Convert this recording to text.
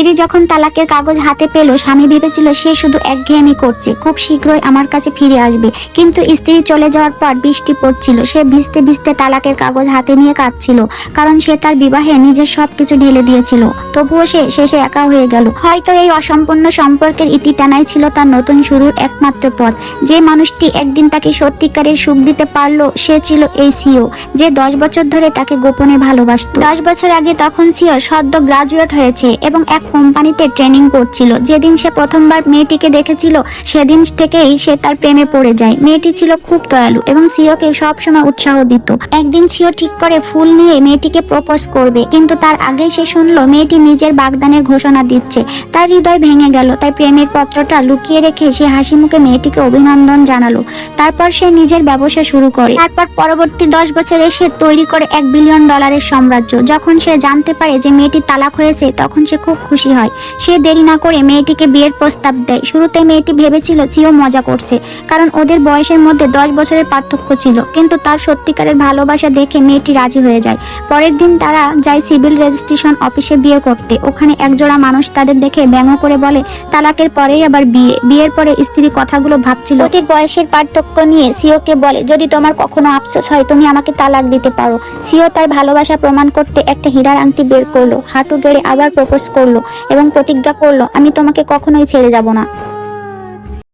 স্ত্রী যখন তালাকের কাগজ হাতে পেল, স্বামী ভেবেছিল সে শুধু একঘেয়েমি করছে, খুব শীঘ্রই আমার কাছে ফিরে আসবে। কিন্তু স্ত্রী চলে যাওয়ার পর বৃষ্টি পড়ছিল, সে ভিজতে ভিজতে তালাকের কাগজ হাতে নিয়ে কাঁদছিল, কারণ সে তার বিবাহে নিজের সবকিছু ঢেলে দিয়েছিল। তবুও সে শেষে একা হয়ে গেল। হয়তো এই অসম্পূর্ণ সম্পর্কের ইতি টানাই ছিল তার নতুন শুরুর একমাত্র পথ। যে মানুষটি একদিন তাকে সত্যিকারের সুখ দিতে পারল, সে ছিল এই সিও, যে দশ বছর ধরে তাকে গোপনে ভালোবাসতো। দশ বছর আগে তখন সিও সদ্য গ্রাজুয়েট হয়েছে এবং এক কোম্পানিতে ট্রেনিং করছিল। যেদিন সে প্রথমবার মেয়েটিকে দেখেছিল, সেদিন থেকেই সে তার প্রেমে পড়ে যায়। মেয়েটি ছিল খুব দয়ালু এবং সিওকে সবসময় উৎসাহ দিত। একদিন সিও ঠিক করে ফুল নিয়ে মেয়েটিকে প্রপোজ করবে, কিন্তু তার আগেই সে শুনলো মেয়েটি নিজের বাগদানের ঘোষণা দিচ্ছে। তার হৃদয় ভেঙে গেল, তাই প্রেমের পত্রটা লুকিয়ে রেখে সে হাসি মুখে মেয়েটিকে অভিনন্দন জানালো। তারপর সে নিজের ব্যবসা শুরু করে। তারপর পরবর্তী দশ বছরে সে তৈরি করে এক বিলিয়ন ডলারের সাম্রাজ্য। যখন সে জানতে পারে যে মেয়েটি তালাক হয়েছে, তখন সে খুব খুশি হয়। সে দেরি না করে মেয়েটিকে বিয়ের প্রস্তাব দেয়। শুরুতে মেয়েটি ভেবেছিল সিও মজা করছে, কারণ ওদের বয়সের মধ্যে দশ বছরের পার্থক্য ছিল। কিন্তু তার সত্যিকারের ভালোবাসা দেখে মেয়েটি রাজি হয়ে যায়। পরের দিন তারা যায় সিভিল রেজিস্ট্রেশন অফিসে বিয়ে করতে। ওখানে একজোড়া মানুষ তাদের দেখে ব্যঙ্গ করে বলে, তালাকের পরেই আবার বিয়ে। বিয়ের পরে স্ত্রী কথাগুলো ভাবছিল। ওদের বয়সের পার্থক্য নিয়ে সিওকে বলে, যদি তোমার কখনো আফসোস হয়, তুমি আমাকে তালাক দিতে পারো। সিও তার ভালোবাসা প্রমাণ করতে একটা হীরার আংটি বের করল। হাঁটু গেড়ে আবার প্রপোজ করল। এবং প্রতিজ্ঞা করল আমি তোমাকে কখনোই ছেড়ে যাব না।